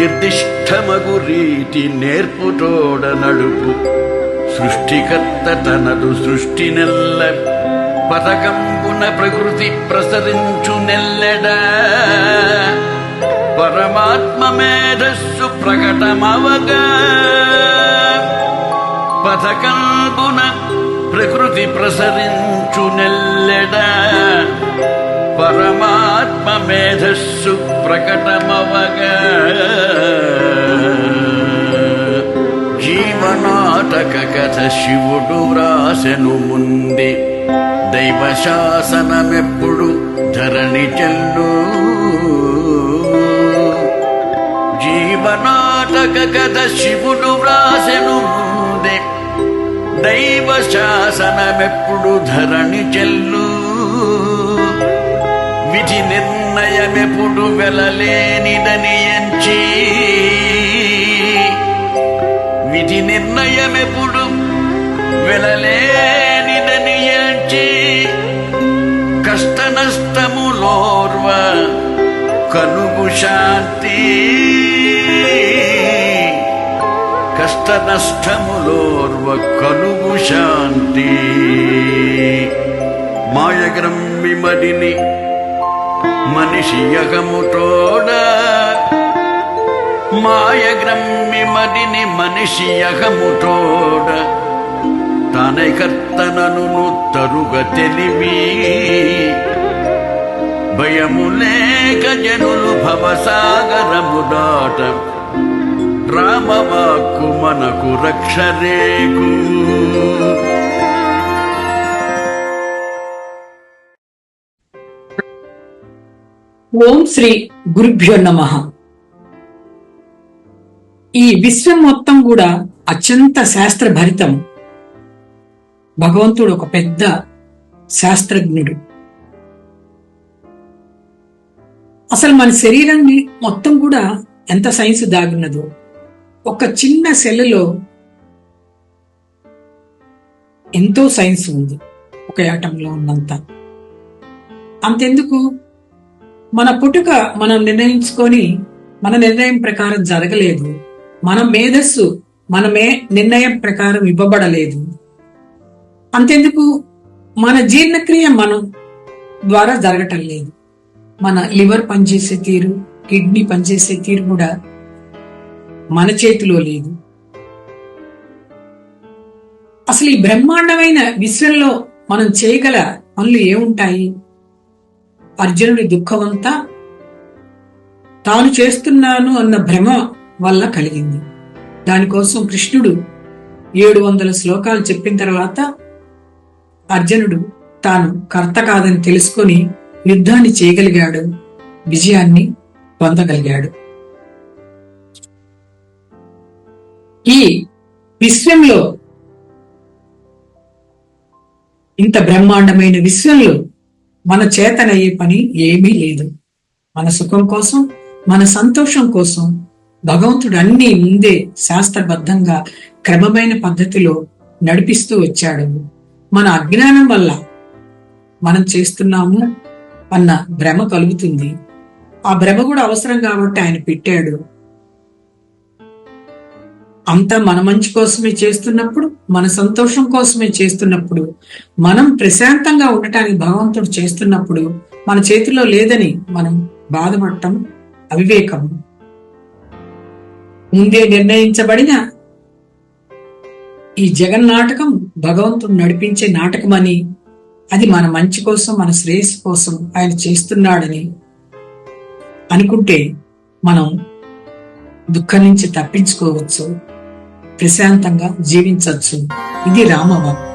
నిర్దిష్టమగు రీతి నేర్పుతోడ నడుపు. సృష్టికర్త తనదు సృష్టి నెల్ల పథకంబున ప్రకృతి ప్రసరించు నెల్లెడ. పరమాత్మ మేధస్సు ప్రకటమవగా. పథకంబున ప్రకృతి ప్రసరించు నెల్లెడ. పరమాత్మ మేధస్సు ప్రకటమవగా. జీవనాటక కథ శివుడు వ్రాసెను ముందే. దైవ శాసనమెప్పుడు ధరణి చెల్లు. జీవనాటక కథ శివుడు వ్రాసెను ముందే. దైవ శాసనమెప్పుడు ధరణి చెల్లు. విధి నిర్ణయమెప్పుడు వెలలేనిదని ఎంచి. విధి నిర్ణయమెప్పుడు వెలలేనిదని ఏంటి? కష్ట నష్టములోర్వ కనుగు శాంతి. కష్ట నష్టములోర్వ కనుగు శాంతి. మాయగ్రమ్మిమడిని మనిషి యగముతోడ మాయగ్రమ్మిమడిని మనిషి యగముతోడ తానే కర్తనను తరుగ తెలివి. భయము లేక జనులు భవసాగరము దాట రామవాక్కు మనకు రక్షరేకు. ఓం శ్రీ గురుభ్యో నమ. ఈ విశ్వం మొత్తం కూడా అత్యంత శాస్త్ర భరితం భగవంతుడు ఒక పెద్ద శాస్త్రజ్ఞుడు. అసలు మన శరీరాన్ని మొత్తం కూడా ఎంత సైన్స్ దాగున్నదో ఒక చిన్న సెల్లో ఎంతో సైన్స్ ఉంది ఒక యాటంలో ఉన్నంత. అంతెందుకు? మన పుట్టుక మనం నిర్ణయించుకొని మన నిర్ణయం ప్రకారం జరగలేదు. మన మేధస్సు మనమే నిర్ణయం ప్రకారం ఇవ్వబడలేదు. అంతెందుకు? మన జీర్ణక్రియ మనం ద్వారా జరగటం లేదు. మన లివర్ పనిచేసే తీరు కిడ్నీ పనిచేసే తీరు కూడా మన చేతిలో లేదు. అసలు ఈ బ్రహ్మాండమైన విశ్వంలో మనం చేయగల పనులు ఏముంటాయి? అర్జునుడి దుఃఖమంతా తాను చేస్తున్నాను అన్న భ్రమ వల్ల కలిగింది. దానికోసం కృష్ణుడు ఏడు వందల శ్లోకాలు చెప్పిన తర్వాత అర్జునుడు తాను కర్త కాదని తెలుసుకొని యుద్ధాన్ని చేయగలిగాడు విజయాన్ని పొందగలిగాడు. ఈ విశ్వంలో ఇంత బ్రహ్మాండమైన విశ్వంలో మన చేతనయ్యే పని ఏమీ లేదు. మన సుఖం కోసం మన సంతోషం కోసం భగవంతుడు అన్ని ముందే శాస్త్రబద్ధంగా క్రమమైన పద్ధతిలో నడిపిస్తూ వచ్చాడు. మన అజ్ఞానం వల్ల మనం చేస్తున్నాము అన్న భ్రమ కలుగుతుంది. ఆ భ్రమ కూడా అవసరం కాబట్టి ఆయన పెట్టాడు. అంతా మన మంచి కోసమే చేస్తున్నప్పుడు మన సంతోషం కోసమే చేస్తున్నప్పుడు మనం ప్రశాంతంగా ఉండటానికి భగవంతుడు చేస్తున్నప్పుడు మన చేతిలో లేదని మనం బాధపడటం అవివేకం ముందే నిర్ణయించబడిన ఈ జగన్నాటకం భగవంతుడు నడిపించే నాటకమని అది మన మంచి కోసం మన శ్రేయస్సు కోసం ఆయన చేస్తున్నాడని అనుకుంటే మనం దుఃఖం నుంచి తప్పించుకోవచ్చు ప్రశాంతంగా జీవించవచ్చు. ఇది రామవాక్